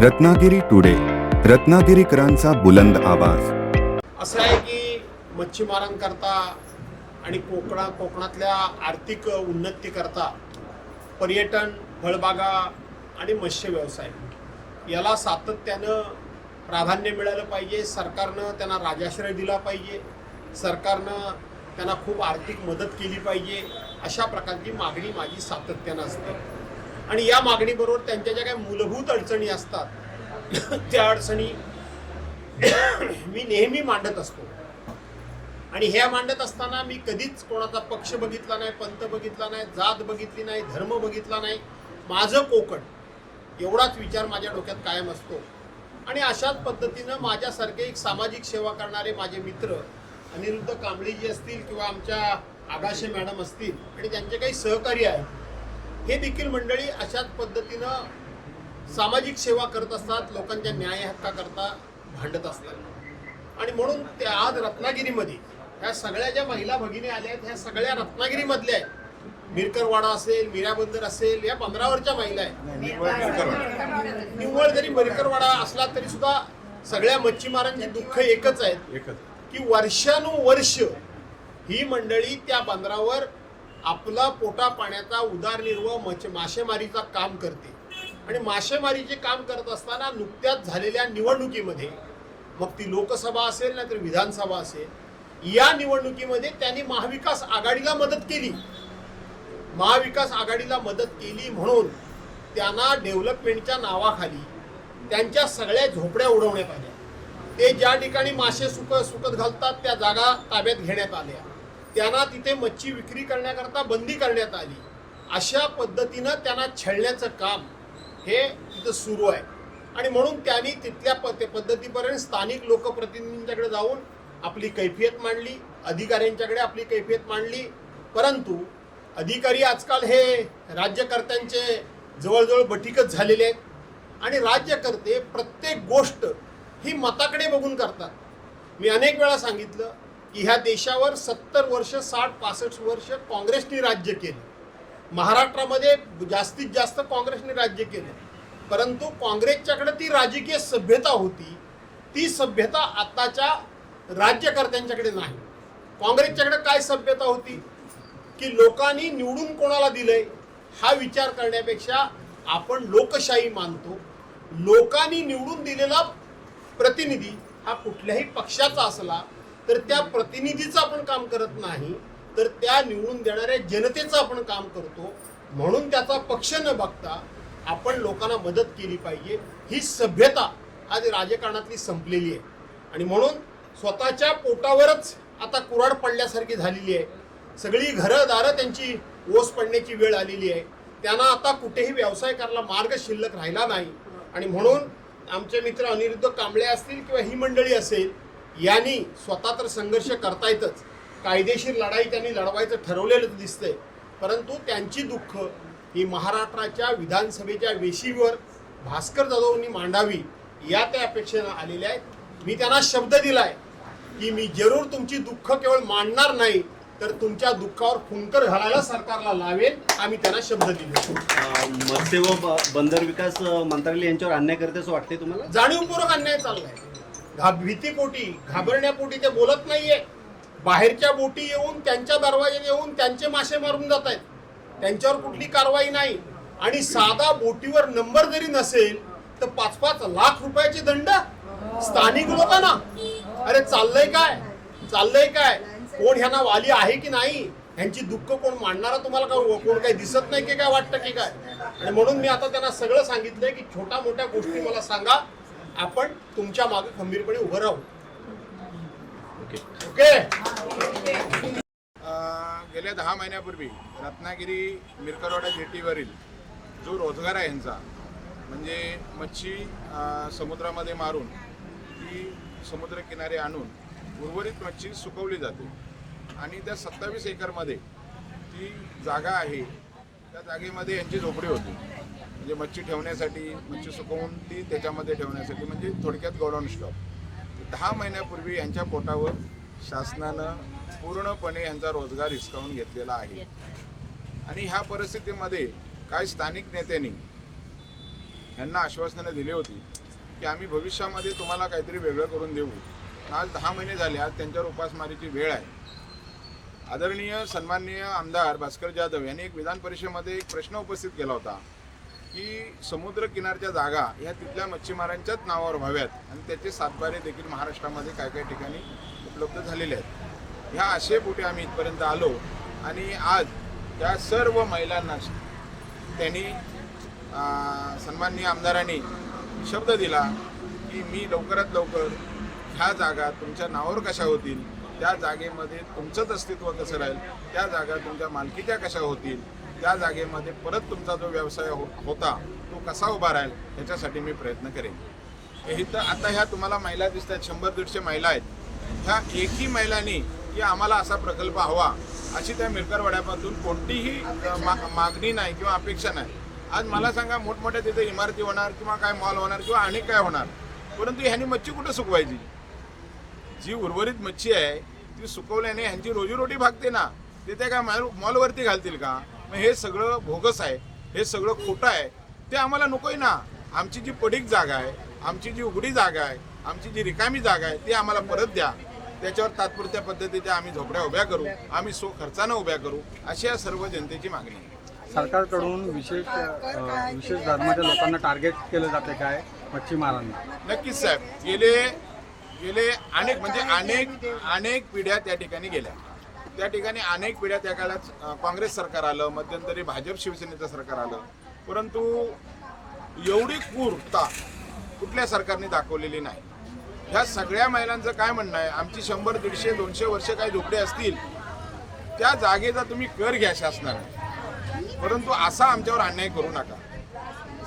Ratnagiri today रत्नागिरीकरांचा बुलंद आवाज. असं आहे की मच्छीमारांकरता आणि कोकणा कोकणातल्या आर्थिक उन्नतीकरता पर्यटन फळबागा आणि मत्स्य व्यवसाय याला सातत्यानं प्राधान्य मिळालं पाहिजे. सरकारनं त्यांना राजाश्रय दिला पाहिजे. सरकारनं त्यांना खूप आर्थिक मदत केली पाहिजे. अशा प्रकारची मागणी माझी सातत्यानं असते. आणि या मागणीबरोबर त्यांच्या ज्या काही मूलभूत अडचणी असतात त्या अडचणी मी नेहमी मांडत असतो. आणि ह्या मांडत असताना मी कधीच कोणाचा पक्ष बघितला नाही पंत बघितला नाही जात बघितली नाही धर्म बघितला नाही. माझं कोकण एवढाच विचार माझ्या डोक्यात कायम असतो. आणि अशाच पद्धतीनं माझ्यासारखे एक सामाजिक सेवा करणारे माझे मित्र अनिरुद्ध कांबळीजी असतील किंवा आमच्या आगाशे मॅडम असतील आणि त्यांचे काही सहकारी आहेत हे देखील मंडळी अशाच पद्धतीनं सामाजिक सेवा करत असतात लोकांच्या न्याय हक्काकरता भांडत असतात. आणि म्हणून त्या आज रत्नागिरीमध्ये ह्या सगळ्या ज्या महिला भगिनी आल्या आहेत ह्या सगळ्या रत्नागिरीमधल्या आहेत. मिरकरवाडा असेल मीराबंदर असेल या पंधरावरच्या महिला आहेत. निव्वळ जरी मिरकरवाडा असला तरी सुद्धा सगळ्या मच्छीमारांची दुःख एकच आहेत. की वर्षानुवर्ष ही मंडळी त्या बंदरावर आपला पोटा पाण्याचा उदारनिर्वाह मच्छ मासेमारीचा काम करते. आणि मासेमारीचे काम करत असताना नुकत्याच झालेल्या निवडणुकीमध्ये मग ती लोकसभा असेल नाहीतर विधानसभा असेल या निवडणुकीमध्ये त्यांनी महाविकास आघाडीला मदत केली. महाविकास आघाडीला मदत केली म्हणून त्यांना डेव्हलपमेंटच्या नावाखाली त्यांच्या सगळ्या झोपड्या उडवण्यात आल्या. ते ज्या ठिकाणी मासे सुक सुकत घालतात त्या जागा ताब्यात घेण्यात आल्या. त्यांना तिथे मच्छी विक्री करण्याकरता बंदी करण्यात आली. अशा पद्धतीनं त्यांना छळण्याचं काम हे तिथं सुरू आहे. आणि म्हणून त्यांनी तिथल्या प ते पद्धतीपर्यंत स्थानिक लोकप्रतिनिधींच्याकडे जाऊन आपली कैफियत मांडली अधिकाऱ्यांच्याकडे आपली कैफियत मांडली. परंतु अधिकारी आजकाल हे राज्यकर्त्यांचे जवळजवळ बटीकच झालेले आहेत. आणि राज्यकर्ते प्रत्येक गोष्ट ही मताकडे बघून करतात. मी अनेक वेळा सांगितलं की ह्या देशावर सत्तर वर्ष साठ पासष्ट वर्ष काँग्रेसने राज्य केलं. महाराष्ट्रामध्ये जास्तीत जास्त काँग्रेसने राज्य केलं. परंतु काँग्रेसच्याकडे ती राजकीय सभ्यता होती. ती सभ्यता आताच्या राज्यकर्त्यांच्याकडे नाही. काँग्रेसच्याकडे काय सभ्यता होती? की लोकांनी निवडून कोणाला दिलंय? हा विचार करण्यापेक्षा आपण लोकशाही मानतो. लोकांनी निवडून दिलेला प्रतिनिधी हा कुठल्याही पक्षाचा असला तर त्या प्रतिनिधीचं आपण काम करत नाही तर त्या निवडून देणाऱ्या जनतेचं आपण काम करतो. म्हणून त्याचा पक्ष न बघता आपण लोकांना मदत केली पाहिजे. ही सभ्यता आज राजकारणातली संपलेली आहे. आणि म्हणून स्वतःच्या पोटावरच आता कुराड पडल्यासारखी झालेली आहे. सगळी घरं दारं त्यांची ओस पडण्याची वेळ आलेली आहे. त्यांना आता कुठेही व्यवसाय करायला मार्ग शिल्लक राहिला नाही. आणि म्हणून आमचे मित्र अनिरुद्ध कांबळे असतील किंवा ही मंडळी असेल यांनी स्वतः तर संघर्ष करतायतच. कायदेशीर लढाई त्यांनी लढवायचं ठरवलेलं दिसतंय. परंतु त्यांची दुःख ही महाराष्ट्राच्या विधानसभेच्या वेशीवर भास्कर जाधवांनी मांडावी या त्या अपेक्षेनं आलेल्या आहेत. मी त्यांना शब्द दिलाय की मी जरूर तुमची दुःख केवळ मांडणार नाही तर तुमच्या दुःखावर फुंकर घालायला सरकारला लावेल आम्ही त्यांना शब्द दिले मत्स्य व बंदर विकास मंत्रालय यांच्यावर अन्याय करते असं वाटते तुम्हाला? जाणीवपूर्वक अन्याय चाललाय. भीतीपोटी घाबरण्यापोटी ते बोलत नाहीये. बाहेरच्या बोटी येऊन त्यांच्या दरवाज्यात येऊन त्यांचे मासे मारून जात आहेत. त्यांच्यावर कुठली कारवाई नाही. आणि साधा बोटीवर नंबर जरी नसेल तर पाच पाच लाख रुपयाचे दंड? स्थानिक लोकांना? अरे चाललंय काय? चाललंय काय? कोण ह्यांना वाली आहे की नाही? ह्यांची दुःख कोण मांडणारा तुम्हाला का कोण काही दिसत नाही की काय वाटतं की काय? आणि म्हणून मी आता त्यांना सगळं सांगितलंय की छोट्या मोठ्या गोष्टी मला सांगा. आपण तुमच्या मागे खंबीरपणे उभं राहू. ओके. गेल्या दहा महिन्यापूर्वी रत्नागिरी मिरकरवाडा जेटीवरील जो रोजगार आहे यांचा म्हणजे मच्छी समुद्रामध्ये मारून ती समुद्रकिनारी आणून उर्वरित मच्छी सुकवली जाते. आणि त्या सत्तावीस एकरमध्ये ती जागा आहे त्या जागेमध्ये यांची झोपडी होती. म्हणजे मच्छी ठेवण्यासाठी मच्छी सुकवून ती त्याच्यामध्ये ठेवण्यासाठी म्हणजे थोडक्यात गोडाऊन स्टॉक दहा महिन्यापूर्वी यांच्या पोटावर शासनानं पूर्णपणे यांचा रोजगार हिसकावून घेतलेला आहे. आणि ह्या परिस्थितीमध्ये काही स्थानिक नेत्यांनी यांना आश्वासनं दिली होती की आम्ही भविष्यामध्ये तुम्हाला काहीतरी वेगळं करून देऊ. आज दहा महिने झाले आज त्यांच्यावर उपासमारीची वेळ आहे. आदरणीय सन्माननीय आमदार भास्कर जाधव यांनी एक विधान परिषदेमध्ये एक प्रश्न उपस्थित केला होता. की समुद्रकिनारच्या जागा ह्या तिथल्या मच्छीमारांच्याच नावावर व्हाव्यात. आणि त्याचे सातबारे देखील महाराष्ट्रामध्ये काय काय ठिकाणी उपलब्ध झालेले आहेत. ह्या आशयपोटी आम्ही इथपर्यंत आलो आणि आज त्या सर्व महिलांना त्यांनी सन्माननीय आमदारांनी शब्द दिला की मी लवकरात लवकर ह्या जागा तुमच्या नावावर कशा होतील? त्या जागेमध्ये तुमचंच अस्तित्व कसं राहील? त्या जागा तुमच्या मालकीच्या कशा होतील? त्या जागेमध्ये परत तुमचा जो व्यवसाय हो होता तो कसा उभा राहील ह्याच्यासाठी मी प्रयत्न करेन. इथं आता ह्या तुम्हाला महिला दिसत आहेत शंभर दीडशे महिला आहेत. ह्या एकही महिलांनी की आम्हाला असा प्रकल्प हवा अशी त्या मिरकरवाड्यापासून कोणतीही मा मागणी नाही किंवा अपेक्षा नाही. आज मला सांगा मोठमोठ्या तिथे इमारती होणार किंवा काय मॉल होणार किंवा अनेक काय होणार परंतु ह्यांनी मच्छी कुठं सुकवायची? जी उर्वरित मच्छी आहे ती सुकवल्याने ह्यांची रोजीरोटी भागते ना. ते त्या काय मॉल मॉलवरती घालतील का? मग हे सगळं भोगस आहे हे सगळं खोटं आहे ते आम्हाला नकोय ना. आमची जी पडीक जागा आहे आमची जी उघडी जागा आहे आमची जी रिकामी जागा आहे ती आम्हाला परत द्या. त्याच्यावर तात्पुरत्या पद्धतीच्या आम्ही झोपड्या उभ्या करू आम्ही सो खर्चानं उभ्या करू अशी या सर्व जनतेची मागणी आहे. सरकारकडून विशेष विशेष धर्माच्या लोकांना टार्गेट केलं जाते काय? मच्छीमारांना. नक्कीच साहेब गेले गेले अनेक म्हणजे अनेक अनेक पिढ्या त्या ठिकाणी गेल्या. त्या ठिकाणी अनेक पिढ्या त्या काळात काँग्रेस सरकार आलं मध्यंतरी भाजप शिवसेनेचं सरकार आलं. परंतु एवढी क्रूरता कुठल्या सरकारने दाखवलेली नाही. ह्या सगळ्या महिलांचं काय म्हणणं आहे? आमची शंभर दीडशे दोनशे वर्ष काही झोपडे असतील त्या जागेचा तुम्ही कर घ्या शासनाने परंतु असा आमच्यावर अन्याय करू नका.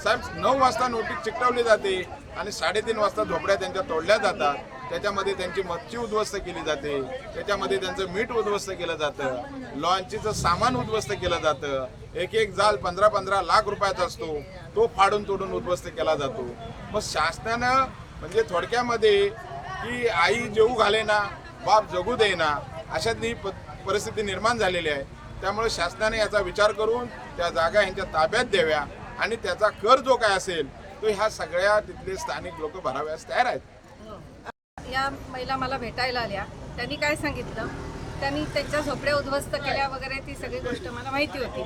साहेब नऊ वाजता नोटीस चिकटवली जाते आणि साडेतीन वाजता झोपड्या त्यांच्या तोडल्या जातात. त्याच्यामध्ये त्यांची मच्छी उद्ध्वस्त केली जाते. त्याच्यामध्ये त्यांचं मीठ उद्ध्वस्त केलं जातं. लॉन्चीचं सामान उद्ध्वस्त केलं जातं. एक एक जाल पंधरा पंधरा लाख रुपयाचा असतो. तो फाडून तोडून उद्ध्वस्त केला जातो. मग शासनानं म्हणजे थोडक्यामध्ये की आई जेऊ घालेना बाप जगू देना अशातली प परिस्थिती निर्माण झालेली आहे. त्यामुळे शासनाने याचा विचार करून त्या जागा यांच्या ताब्यात द्याव्या आणि त्याचा कर जो काय असेल तो ह्या सगळ्या तिथले स्थानिक लोक भराव्यास तयार आहेत. हो. या महिला मला भेटायला आल्या. त्यांनी काय सांगितलं? त्यांनी त्यांच्या झोपड्या उद्ध्वस्त केल्या वगैरे ती सगळी गोष्ट मला माहिती होती.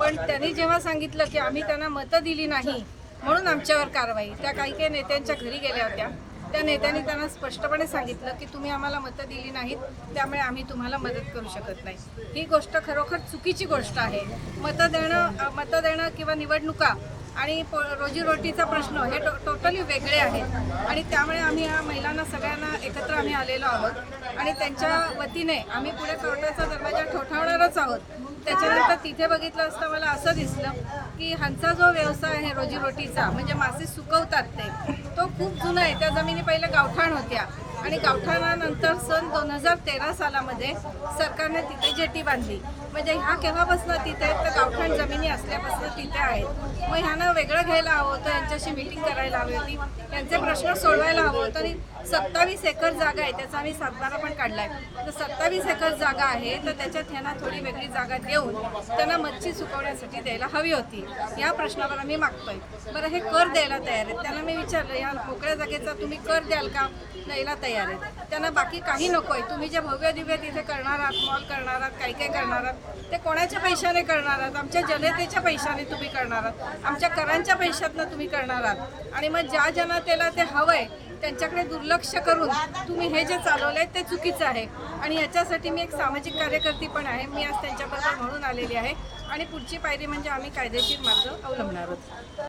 पण त्यांनी जेव्हा सांगितलं की आम्ही त्यांना मतं दिली नाही म्हणून आमच्यावर कारवाई. त्या काही काही नेत्यांच्या घरी गेल्या होत्या. त्या नेत्यांनी त्यांना स्पष्टपणे सांगितलं की तुम्ही आम्हाला मतं दिली नाहीत त्यामुळे आम्ही तुम्हाला मदत करू शकत नाही. ही गोष्ट खरोखर चुकीची गोष्ट आहे. मतं देणं मतं देणं किंवा निवडणुका आणि पो रोजीरोटीचा प्रश्न हे टो टोटली वेगळे आहेत. आणि त्यामुळे आम्ही या महिलांना सगळ्यांना एकत्र आम्ही आलेलो आहोत. आणि त्यांच्या वतीने आम्ही पुढे कोर्टाचा दरवाजा ठोठावणारच आहोत. त्याच्यानंतर तिथे बघितलं असता मला असं दिसलं की ह्यांचा जो व्यवसाय आहे रोजीरोटीचा म्हणजे मासे सुकवतात ते तो खूप जुना आहे. त्या जमिनी पहिले गावठाण होत्या. आणि गावठाणानंतर सन दोन हजार तेरा सालामध्ये सरकारने तिथे जेटी बांधली. म्हणजे ह्या केव्हापासून तिथे आहेत? तर गावठाण जमिनी असल्यापासून तिथे आहेत. मग ह्यांना वेगळं घ्यायला हवं होतं यांच्याशी मिटिंग करायला हवी होती. यांचे प्रश्न सोडवायला हवं होतं आणि सत्तावीस एकर जागा आहे त्याचा आम्ही सातबारा पण काढला आहे तर सत्तावीस एकर जागा आहे तर त्याच्यात ह्यांना थोडी वेगळी जागा देऊन त्यांना मच्छी सुकवण्यासाठी द्यायला हवी होती. या प्रश्नावर आम्ही मागतोय. बरं हे कर द्यायला तयार आहेत. त्यांना मी विचारलं या मोकळ्या जागेचा तुम्ही कर द्याल का? द्यायला तयार आहेत. त्यांना बाकी काही नको आहे. तुम्ही जे भव्य दिव्य तिथे करणार आहात मॉल करणार आहात काही काही करणार आहात ते कोणाच्या पैशाने करणार आहात? आमच्या जनतेच्या पैशाने तुम्ही करणार आहात. आमच्या करांच्या पैशातनं तुम्ही करणार आहात. आणि मग ज्या जनतेला ते हवंय त्यांच्याकडे दुर्लक्ष करून तुम्ही हे जे चालवलं आहे ते चुकीचं आहे. आणि याच्यासाठी मी एक सामाजिक कार्यकर्ती पण आहे. मी आज त्यांच्याबरोबर म्हणून आलेली आहे. आणि पुढची पायरी म्हणजे आम्ही कायदेशीर मार्ग अवलंबणार आहोत.